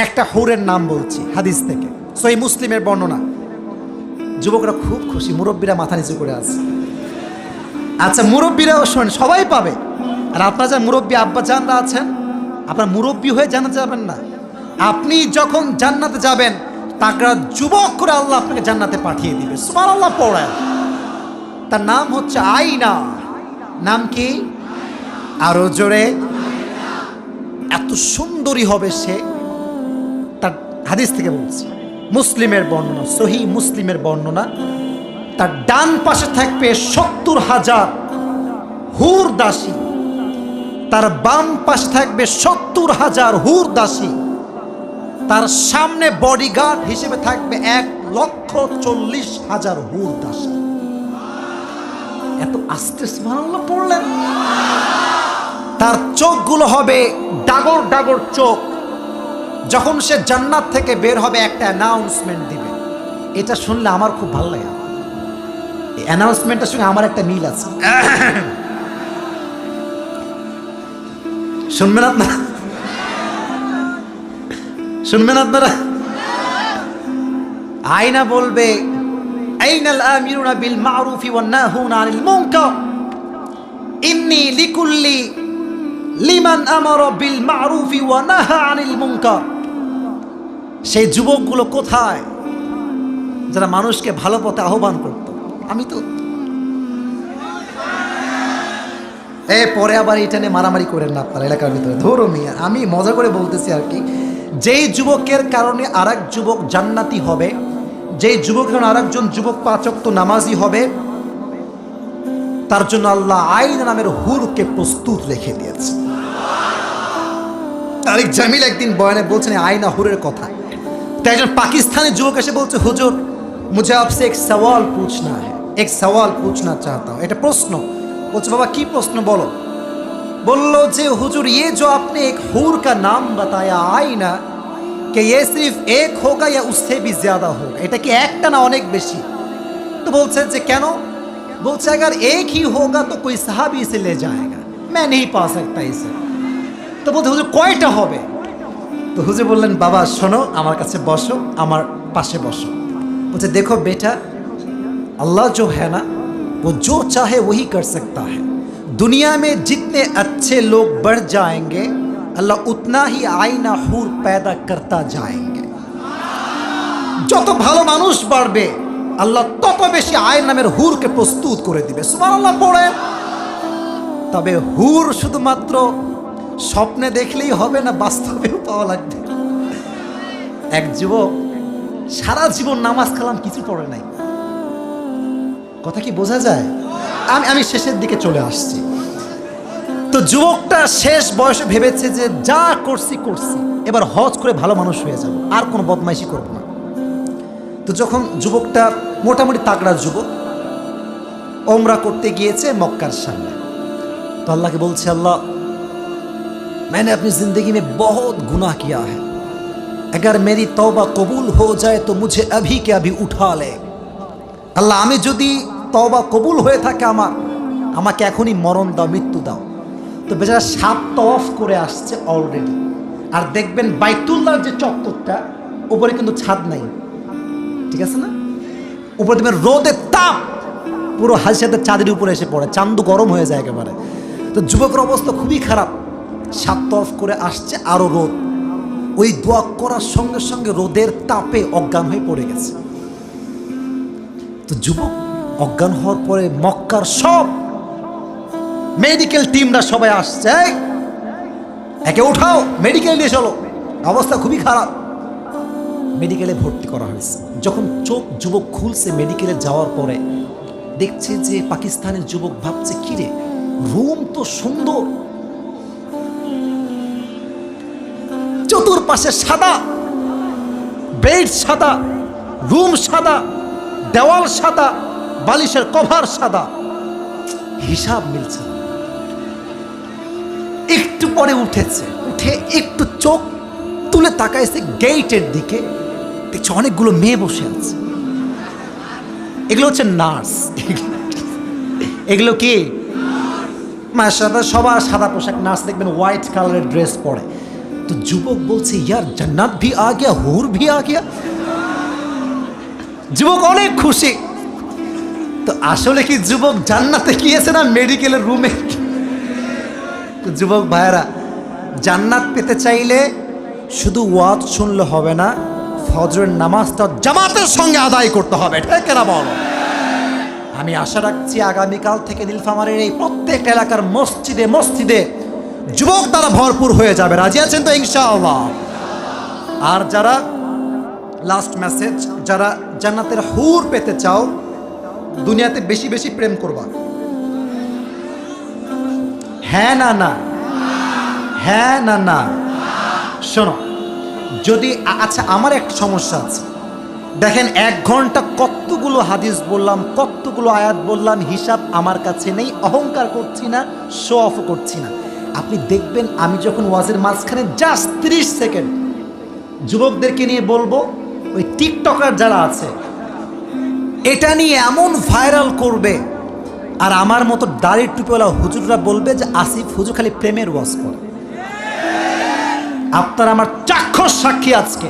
একটা হুরের নাম বলছি, হাদিস থেকে। সই মুসলিমের বর্ণনা। যুবকরা খুব খুশি, মুরব্বীরা মাথা নিচু করে আছে। আচ্ছা মুরব্বীরাও শোনেন, সবাই পাবে। আর আপনার যা মুরব্বী আব্বা জানরা আছেন, আপনার মুরব্বী হয়ে জানাতে যাবেন না। আপনি যখন জান্নাতে যাবেন, তাকরা যুবক করে আল্লাহ আপনাকে জান্নাতে পাঠিয়ে দিবে। সুমান আল্লাহ পড়েন। তার নাম হচ্ছে আইনা নাম কি? আরও জোরে। এত সুন্দরী হবে সে। তার হাদিস থেকে বলছি। মুসলিমের বর্ণনা, সহি মুসলিমের বর্ণনা, তার ডান পাশে থাকবে সত্তর হাজার হুর দাসী। তার বাম পাশে থাকবে সত্তর হাজার হুর দাসী। তার সামনে বডিগার্ড হিসেবে থাকবে এক লক্ষ চল্লিশ হাজার হুর দাসী। এত আস্তে পড়লেন? তার চোখগুলো হবে ডাগর ডাগর চোখ। যখন সে জান্নাত থেকে বের হবে, একটা অ্যানাউন্সমেন্ট দিবে। এটা শুনলে আমার খুব ভালো লাগে। অ্যানাউন্সমেন্টের সঙ্গে আমার একটা মিল আছে। শুনবেন আপনারা? শুনবেন আপনারা? আয়না বলবে, আইনাল আমিরুনা বিল মারুফি ওয়ান নাহুনা আনিল মুনকার। ইন্নি লিকুল্লি লিমান আমারা বিল মারুফি ওয়া নাহা আনিল মুনকার। সেই যুবকগুলো কোথায়? যারা মানুষকে ভালো পথে আহ্বান করত। আমি তো এ, পরে আবার এটা নিয়ে মারামারি করেন না আপনার, এলাকার ভিতরে। ধরো মিয়া, আমি মজা করে বলতেছি আর কি, যেই যুবকের কারণে আর যুবক জান্নাতি হবে, যেই যুবকের কারণে আরেকজন যুবক পাচক তো নামাজি হবে, তার জন্য আল্লাহ আইন নামের হুরকে প্রস্তুত রেখে দিয়েছে। তারিক জামিল একদিন বয়ানে বলছেন আয়না হুরের কথা। তো একজন পাকিস্তানি যুবক এসে বলছে হুজুর মুঝে আপসে এক সওয়াল पूछना है এক সওয়াল पूछना चाहता हूं এটা প্রশ্ন বলছে বাবা কি প্রশ্ন বলো বললো যে হুজুর ये जो आपने एक हूर का नाम बताया आईना कि ये सिर्फ एक होगा या उससे भी ज्यादा होगा এটা কি একটা না অনেক বেশি তো বলছে যে কেন বলছে अगर एक ही होगा तो कोई साहब इसे ले जाएगा मैं नहीं पा सकता इसे তো বলতে হুজুর কয়টা হবে তো হুজুর বললেন বাবা শোনো আমার কাছে বসো আমার পাশে বসো বলছে দেখো বেটা अल्लाह जो है ना वो जो चाहे वही कर सकता है दुनिया में जितने अच्छे लोग बढ़ जाएंगे अल्लाह उतना ही आईना हूर पैदा करता जाएंगे যত ভালো মানুষ বাড়বে আল্লাহ তত বেশি আয়ের নামের হুরকে প্রস্তুত করে দিবে সুমান আল্লাহ পড়ে তবে হুর শুধুমাত্র স্বপ্নে দেখলেই হবে না, বাস্তবেও পাওয়া লাগবে। এক যুবক, সারা জীবন নামাজ কালাম কিছু পড়ে নাই। কথা কি বোঝা যায়? আমি আমি শেষের দিকে চলে আসছি। তো যুবকটা শেষ বয়সে ভেবেছে যে যা করছি করছি। এবার হজ করে ভালো মানুষ হয়ে যাব, আর কোনো বদমাইশি করব না। তো যখন যুবকটা, মোটামুটি তাগড়া যুবক, ওমরা করতে গিয়েছে মক্কার সামনে। তো আল্লাহকে বলছে, আল্লাহ मैंने अपनी जिंदगी में बहुत गुनाह किया है अगर मेरी तौबा कबूल हो जाए तो मुझे अभी के अभी उठा ले আল্লাহ আমি যদি তওবা কবুল হয়ে থাকে আমার আমাকে এখনই মরণ দাও মৃত্যু দাও তো বেচারা সাত তফ করে আসছে অলরেডি আর দেখবেন বাইতুল্লাহর যে চত্বরটা উপরে কিন্তু ছাদ নাই ঠিক আছে না উপরে দেখবেন রোদের তাপ পুরো হাসিয়াতে চাঁদের উপরে এসে পড়ে চান্দু গরম হয়ে যায় একেবারে তো যুবকের অবস্থা খুবই খারাপ সাত তরফ করে আসছে আরও রোদ। ওই দোয়া করার সঙ্গে সঙ্গে রোদের তাপে অজ্ঞান হয়ে পড়ে গেছে। তো যুবক, অজ্ঞান হওয়ার পরে মক্কার সব মেডিকেল টিমরা সবাই আসছে একে উঠাও মেডিকেল নিয়ে চলো। অবস্থা খুবই খারাপ। মেডিকেলে ভর্তি করা হয়েছে। যখন চোখ যুবক খুলছে মেডিকেলে যাওয়ার পরে, দেখছে যে পাকিস্তানের যুবক ভাবছে, কিরে রুম তো সুন্দর। চতুর্পাশে সাদা, বেড সাদা, রুম সাদা, দেওয়াল সাদা, বালিশের কভার সাদা। হিসাব মিলছে একটু পরে উঠেছে। উঠে একটু চোখ তুলে তাকাইছে গেইটের দিকে। দেখছে অনেকগুলো মেয়ে বসে আছে। এগুলো হচ্ছে নার্স। এগুলো কি? মাসাদা সবার সাদা পোশাক। নার্স দেখবেন হোয়াইট কালারের ড্রেস পরে। তো যুবক বলছে ইয়ার জান্নাত ভি আ গিয়া হুর ভি আ গিয়া যুবক অনেক খুশি তো আসলে কি যুবক জান্নাতে গিয়েছে না মেডিকেলের রুমে যুবক ভাইয়েরা জান্নাত পেতে চাইলে শুধু ওয়াজ শুনলে হবে না ফজরের নামাজটা জামাতের সঙ্গে আদায় করতে হবে ঠিক না বলো আমি আশা রাখছি আগামীকাল থেকে নীলফামারের এই প্রত্যেক এলাকার মসজিদে মসজিদে যুবক তারা ভরপুর হয়ে যাবে। রাজি আছেন তো ইনশাআল্লাহ? আর যারা লাস্ট মেসেজ যারা জান্নাতের হুর পেতে চাও, দুনিয়াতে বেশি বেশি প্রেম করবা। হ্যাঁ না না? হ্যাঁ না না? শোনো, যদি আচ্ছা আমার একটা সমস্যা আছে। দেখেন, এক ঘণ্টা কতগুলো হাদিস বললাম, কতগুলো আয়াত বললাম, হিসাব আমার কাছে নেই, অহংকার করছি না শো অফ করছি না। আপনি দেখবেন আমি যখন ওয়াজের মাঝখানে জাস্ট তিরিশ সেকেন্ড যুবকদেরকে নিয়ে বলব, ওই টিকটকার যারা আছে, এটা নিয়ে এমন ভাইরাল করবে। আর আমার মতো দাড়ির টুপিওয়ালা হুজুররা বলবে যে, আসিফ হুজুর খালি প্রেমের ওয়াজ করে। আপনার আমার চাক্ষুষ সাক্ষী আজকে।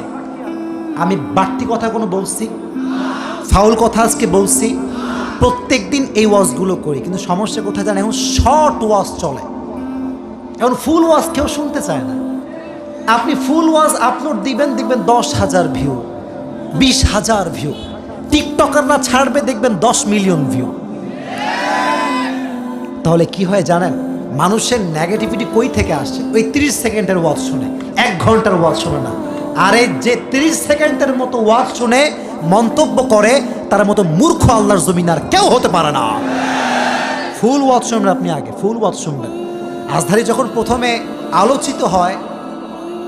আমি বাড়তি কথা কোনো বলছি, ফাউল কথা আজকে বলছি প্রত্যেক দিন এই ওয়াজগুলো করি, কিন্তু সমস্যা কোথায় জানেন? এখন শর্ট ওয়াজ চলে। এখন ফুল ওয়াজ কেউ শুনতে চায় না। আপনি ফুল ওয়াজ আপলোড দিবেন, দেখবেন দশ হাজার ভিউ বিশ হাজার ভিউ টিকটকাররা ছাড়বে, দেখবেন দশ মিলিয়ন ভিউ তাহলে কি হয় জানেন? মানুষের নেগেটিভিটি কই থেকে আসছে? ওই তিরিশ সেকেন্ডের ওয়াজ শুনে। এক ঘণ্টার ওয়াজ শুনে না। আরে যে তিরিশ সেকেন্ডের মতো ওয়াজ শুনে মন্তব্য করে, তার মতো মূর্খ আল্লাহর জমিন আর কেউ হতে পারে না। ফুল ওয়াজ শুনবেন আপনি আগে ফুল ওয়াজ শুনবেন আজধারি যখন প্রথমে আলোচিত হয়,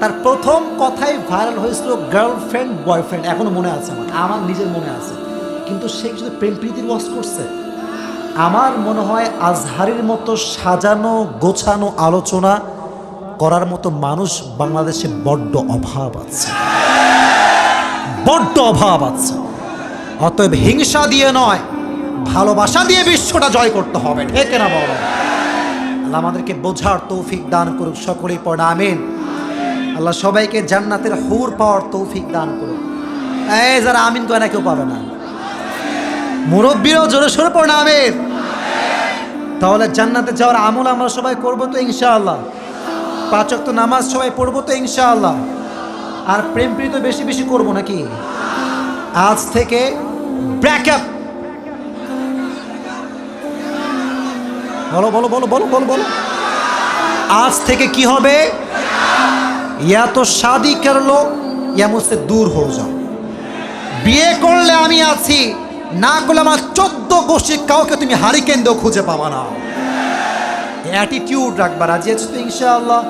তার প্রথম কথাই ভাইরাল হয়েছিল গার্লফ্রেন্ড বয়ফ্রেন্ড এখনও মনে আছে আমার আমার নিজের মনে আছে। কিন্তু সে কি শুধু প্রেম প্রীতির ওয়াজ করছে? আমার মনে হয় আজহারের মতো সাজানো, গোছানো আলোচনা করার মতো মানুষ বাংলাদেশে বড্ড অভাব আছে। বড্ড অভাব আছে। অতএব হিংসা দিয়ে নয়, ভালোবাসা দিয়ে বিশ্বটা জয় করতে হবে। ঠিক না বলো আল্লাহ আমাদেরকে বোঝার তৌফিক দান করুক, সকলেই পড়া, আমিন। আল্লাহ সবাইকে জান্নাতের হুর পাওয়ার তৌফিক দান করুক। এই, যারা আমিন না, কেউ পাবে না। মুরব্বীরাও জোরে সোরে পড়া আমিন। তাহলে জান্নাতে যাওয়ার আমল আমরা সবাই করব তো, ইনশাআল্লাহ। পাঁচক তো নামাজ সবাই পড়ব তো, ইনশাআল্লাহ। আর প্রেম প্রীত বেশি বেশি করব নাকি? আজ থেকে ব্রেকআপ বলো বলো বলো বলো বলো বলো। আজ থেকে কি হবে? ইয়া তো শাদি করল, ইয়া মুসে দূর হয়ে যাও। বিয়ে করলে আমি আছি, না করলে আমার চোদ্দ গোষ্ঠীর কাউকে তুমি হারিকেন দিয়েও খুঁজে পাবা না। অ্যাটিটিউড রাখবা, রাজি তো ইনশাআল্লাহ?